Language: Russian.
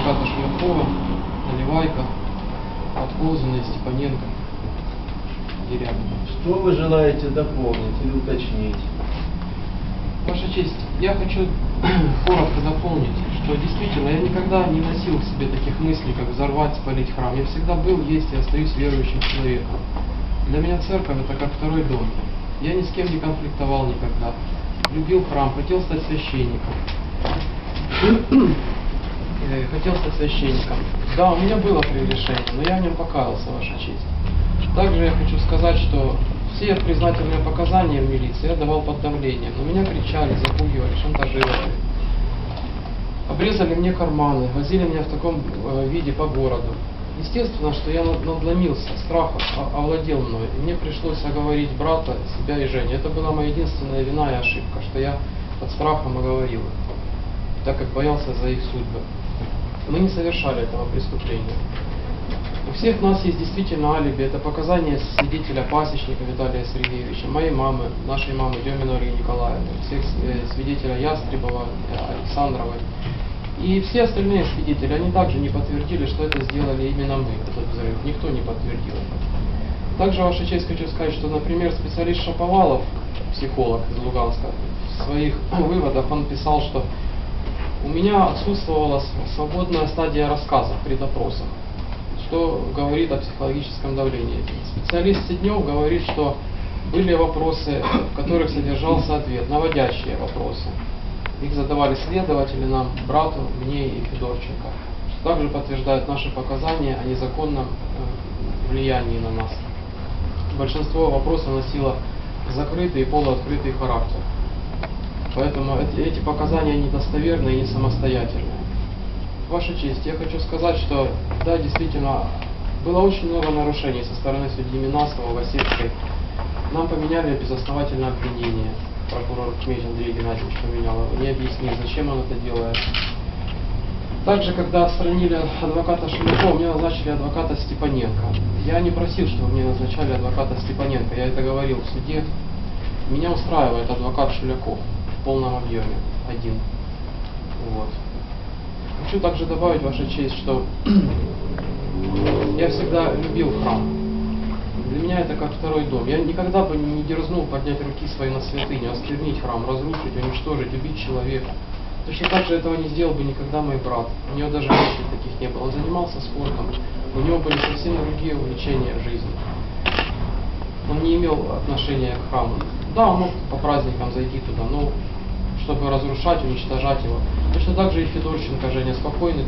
адвоката Шулякова, Наливайка, Подколзина и Степаненко. Дерябина. Что вы желаете дополнить или уточнить? Ваша честь, я хочу коротко дополнить, что действительно я никогда не носил в себе таких мыслей, как взорвать, спалить храм. Я всегда был, есть и остаюсь верующим человеком. Для меня церковь это как второй дом. Я ни с кем не конфликтовал никогда. Любил храм, хотел стать священником. Хотел стать священником. Да, у меня было прегрешение, но я в нем покаялся, Ваша честь. Также я хочу сказать, что все признательные показания в милиции я давал под давлением, но меня кричали, запугивали, шантажировали. Обрезали мне карманы, возили меня в таком э, виде по городу. Естественно, что я над- надломился, страх овладел мной, и мне пришлось оговорить брата, себя и Женю. Это была моя единственная вина и ошибка, что я под страхом оговорил так как боялся за их судьбы. Мы не совершали этого преступления. У всех нас есть действительно алиби. Это показания свидетеля пасечника Виталия Сергеевича, моей мамы, нашей мамы Деминой Ольги Николаевны, всех э, свидетеля Ястребова, э, Александровой. И все остальные свидетели, они также не подтвердили, что это сделали именно мы, этот взрыв. Никто не подтвердил. Также, Ваша честь, хочу сказать, что, например, специалист Шаповалов, психолог из Луганска, в своих выводах он писал, что у меня отсутствовала свободная стадия рассказа при допросах, что говорит о психологическом давлении. Специалист Сиднев говорит, что были вопросы, в которых содержался ответ, наводящие вопросы. Их задавали следователи нам, брату, мне и Федорченко. Также подтверждает наши показания о незаконном э, влиянии на нас. Большинство вопросов носило закрытый и полуоткрытый характер. Поэтому эти, показания недостоверны и не самостоятельны. Ваша честь, я хочу сказать, что да, действительно, было очень много нарушений со стороны судьи Минасова, Васильской. Нам поменяли безосновательное обвинение. Прокурор Кмель Андрей Геннадьевич поменял его, не объяснил, зачем он это делает. Также, когда отстранили адвоката Шелякова, мне назначили адвоката Степаненко. Я не просил, чтобы мне назначали адвоката Степаненко, я это говорил в суде. Меня устраивает адвокат Шуляков в полном объеме, один. Вот. Хочу также добавить, Ваша честь, что я всегда любил храм. Для меня это как второй дом. Я никогда бы не дерзнул поднять руки свои на святыню, осквернить храм, разрушить, уничтожить, убить человека. Точно так же этого не сделал бы никогда мой брат. У него даже мыслей таких не было. Он занимался спортом. У него были совсем другие увлечения жизни. Он не имел отношения к храму. Да, он мог по праздникам зайти туда, но чтобы разрушать, уничтожать его. Точно так же и Федорченко Женя спокойный,